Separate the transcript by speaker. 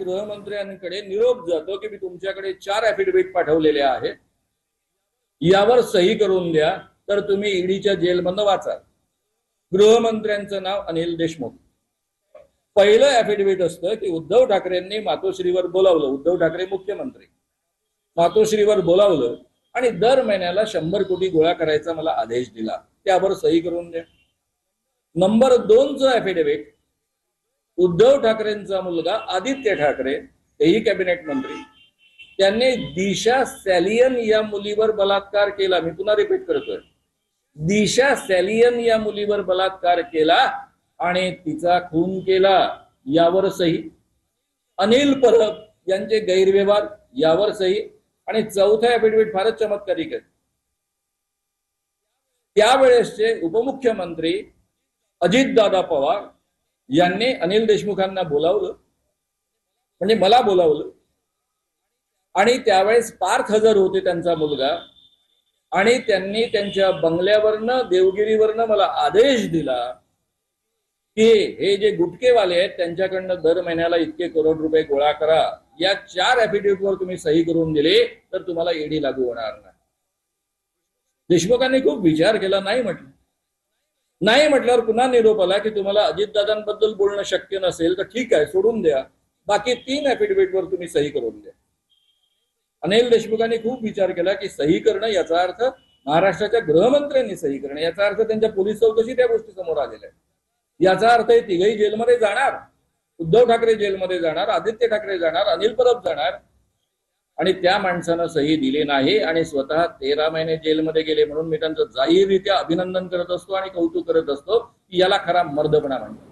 Speaker 1: गृहमंत्र्यांकडे निरोप जातो की मी तुमच्याकडे चार ऍफिडेव्हिट पाठवलेले आहेत. यावर सही करून द्या तर तुम्ही ईडीच्या जेलमधनं वाचाल. गृहमंत्र्यांचं नाव अनिल देशमुख. पहिलं ऍफिडेव्हिट असतं की उद्धव ठाकरेंनी मातोश्रीवर बोलावलं. उद्धव ठाकरे मुख्यमंत्री. मातोश्रीवर बोलावलं आणि दर महिन्याला शंभर कोटी गोळा करायचा मला आदेश दिला. त्यावर सही करून द्या. नंबर दोनचं ऍफिडेव्हिट उद्धव ठाकरेंचा मुलगा आदित्य ठाकरे तेही कॅबिनेट मंत्री. त्यांनी दिशा सॅलियन या मुलीवर बलात्कार केला. मी पुन्हा रिपीट करतोय. दिशा सॅलियन या मुलीवर बलात्कार केला आणि तिचा खून केला. यावर सही. अनिल परब यांचे गैरव्यवहार यावर सही. आणि चौथा ऍफिडेव्हिट फारच चमत्कारिक आहे. त्यावेळेसचे उपमुख्यमंत्री अजितदादा पवार यांनी अनिल देशमुखांना बोलावलं. म्हणजे मला बोलावलं. आणि त्यावेळेस पार्थ हजर होते त्यांचा मुलगा. आणि त्यांनी त्यांच्या बंगल्यावरनं देवगिरीवरनं मला आदेश दिला की हे जे गुटकेवाले आहेत त्यांच्याकडनं दर महिन्याला इतके करोड रुपये गोळा करा. या चार ऍफिडेव्हिटवर तुम्ही सही करून दिले तर तुम्हाला ईडी लागू होणार नाही. देशमुखांनी खूप विचार केला नाही म्हटलं. नाही म्हटल्यावर पुन्हा निरोप आला की तुम्हाला अजितदादांबद्दल बोलणं शक्य नसेल तर ठीक आहे सोडून द्या. बाकी तीन ऍफिडेव्हिटवर तुम्ही सही करून द्या. अनिल देशमुखांनी खूप विचार केला की सही करणं याचा अर्थ महाराष्ट्राच्या गृहमंत्र्यांनी सही करणं याचा अर्थ त्यांच्या पोलीस चौकशी त्या गोष्टी समोर आलेल्या आहेत. याचा अर्थ हे तिघही जेलमध्ये जाणार. उद्धव ठाकरे जेलमध्ये जाणार आदित्य ठाकरे जाणार अनिल परब जाणार आणि त्या माणसानं सही दिली नाही आणि स्वतः तेरा महिने जेलमध्ये गेले म्हणून मी त्यांचं जाहीररित्या अभिनंदन करत असतो आणि कौतुक करत असतो की याला खरा मर्दपणा म्हणतो